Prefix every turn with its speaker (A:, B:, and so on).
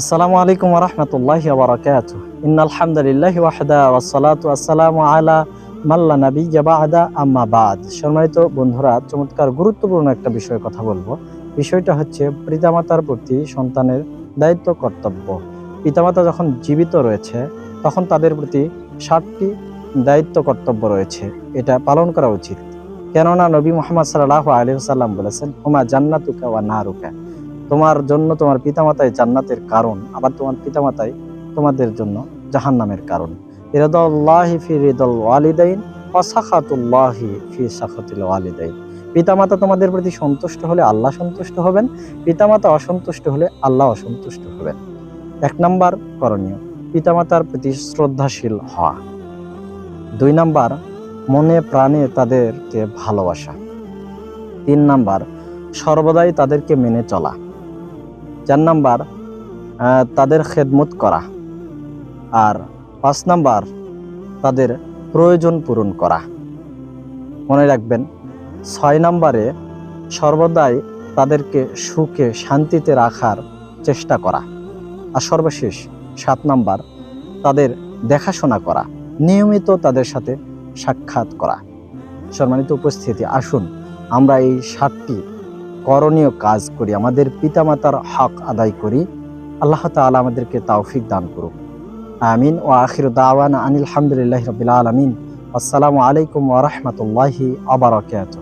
A: আসসালামু আলাইকুম রহমতুল্লাহ বারকাত ইন্নালহামদুলিল্লাহ ওয়াহদা ওয়াসসালাতু আসসালামু আলা মাল্লা নবী জাবাহাদা আম্মা বাদ। সম্মানিত বন্ধুরা, চমৎকার গুরুত্বপূর্ণ একটা বিষয়ে কথা বলব। বিষয়টা হচ্ছে পিতামাতার প্রতি সন্তানের দায়িত্ব, কর্তব্য। পিতামাতা যখন জীবিত রয়েছে, তখন তাদের প্রতি ষাটটি দায়িত্ব, কর্তব্য রয়েছে। এটা পালন করা উচিত। কেননা নবী মোহাম্মদ সাল্লাহ আলী সাল্লাম বলেছেন, হুমা জান্নাতুকা ওয়া নারুকা। তোমার জন্য তোমার পিতামাতাই জান্নাতের কারণ, আবার তোমার পিতামাতাই তোমাদের জন্য জাহান্নামের কারণ। ইরাদাল্লাহি ফি রিদাল ওয়ালিদাইন ওয়া সাখাতুল্লাহি ফি সাখাতিল ওয়ালিদাইন। পিতামাতা তোমাদের প্রতি সন্তুষ্ট হলে আল্লাহ সন্তুষ্ট হবেন, পিতামাতা অসন্তুষ্ট হলে আল্লাহ অসন্তুষ্ট হবেন। এক নাম্বার করণীয়, পিতামাতার প্রতি শ্রদ্ধাশীল হওয়া। দুই নাম্বার, মনে প্রাণে তাদেরকে ভালোবাসা। তিন নাম্বার, সর্বদাই তাদেরকে মেনে চলা। চার নাম্বার তাদের খেদমত করা আর পাঁচ নাম্বার, তাদের প্রয়োজন পূরণ করা। মনে রাখবেন, ছয় নাম্বারে সর্বদাই তাদেরকে সুখে শান্তিতে রাখার চেষ্টা করা। আর সর্বশেষ সাত নাম্বার, তাদের দেখাশোনা করা, নিয়মিত তাদের সাথে সাক্ষাৎ করা। সম্মানিত উপস্থিতি, আসুন, আমরা এই সাতটি করণীয় কাজ করি, আমাদের পিতামাতার হক আদায় করি, আল্লাহ তালা আমাদেরকে তৌফিক দান করুক। আমিন। ও আখির দাওয়ান আনিল হামদুলিল্লাহ রবিল আলমিন। আসসালামু আলাইকুম ওরহমতুল্লাহি আবরকাত